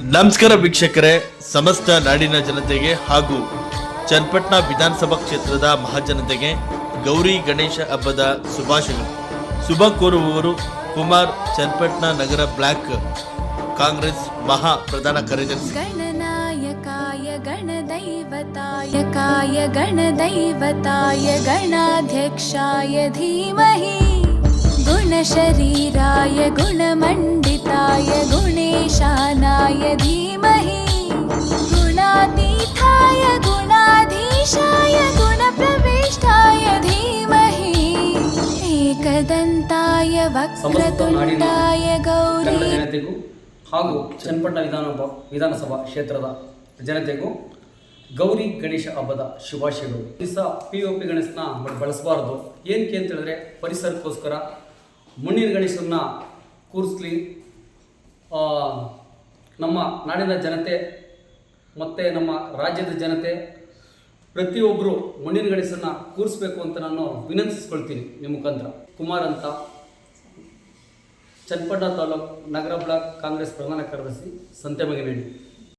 ನಮಸ್ಕಾರ ವೀಕ್ಷಕರೇ, ಸಮಸ್ತ ನಾಡಿನ ಜನತೆಗೆ ಹಾಗೂ ಚನ್ನಪಟ್ಟಣ ವಿಧಾನಸಭಾ ಕ್ಷೇತ್ರದ ಮಹಾಜನತೆಗೆ ಗೌರಿ ಗಣೇಶ ಹಬ್ಬದ ಶುಭಾಶಯಗಳು ಶುಭ ಕೋರುವವರು ಕುಮಾರ್, ಚನ್ನಪಟ್ಟಣ ನಗರ ಬ್ಲಾಕ್ ಕಾಂಗ್ರೆಸ್ ಮಹಾ ಪ್ರಧಾನ ಕಾರ್ಯದರ್ಶಿ. ಗಣನಾಯಕಾಯ ಗಣ ದೈವತಾಯ ಗಣಾಧ್ಯಕ್ಷಾಯ ಧೀಮಹಿ. ಗುಣ ಶರೀರಾಯ ಗುಣ गुणेशानाय धीमहि गुणातीताय गुणाधीशाय गुणप्रविष्टाय धीमहि एकदन्ताय वक्रतुण्डाय ಕನ್ನಡ गौरी ಜನತೆಗೂ ಹಾಗೂ ಚನ್ನಪಟ್ಟಣ ವಿಧಾನ ವಿಧಾನಸಭಾ ಕ್ಷೇತ್ರದ ಜನತೆಗೂ ಗೌರಿ ಗಣೇಶ ಹಬ್ಬದ ಶುಭಾಶಯಗಳು ಈ ದಿವಸ ಪಿ ಒ ಪಿ ಗಣೇಶನ ಬಳಸಬಾರ್ದು ಏನಕ್ಕೆ ಅಂತ ಹೇಳಿದ್ರೆ ಪರಿಸರಕ್ಕೋಸ್ಕರ ಮಣ್ಣಿನ ಗಣೇಶನ ಕೂರಿಸ್ಲಿ ಆ, ನಮ್ಮ ನಾಡಿನ ಜನತೆ, ಮತ್ತು ನಮ್ಮ ರಾಜ್ಯದ ಜನತೆ ಪ್ರತಿಯೊಬ್ಬರು ಮಣ್ಣಿನ ಗಣೇಶನ ಕೂರಿಸ್ಬೇಕು ಅಂತ ನಾನು ವಿನಂತಿಸ್ಕೊಳ್ತೀನಿ ನಿಮ್ಮ ಮುಖಾಂತರ. ಕುಮಾರ್ ಅಂತ ಚನ್ನಪಟ್ಟಣ ತಾಲೂಕು ನಗರ ಬ್ಲಾಕ್ ಕಾಂಗ್ರೆಸ್ ಪ್ರಧಾನ ಕಾರ್ಯದರ್ಶಿ ಸಂತೆಮಗಿನಹಳ್ಳಿ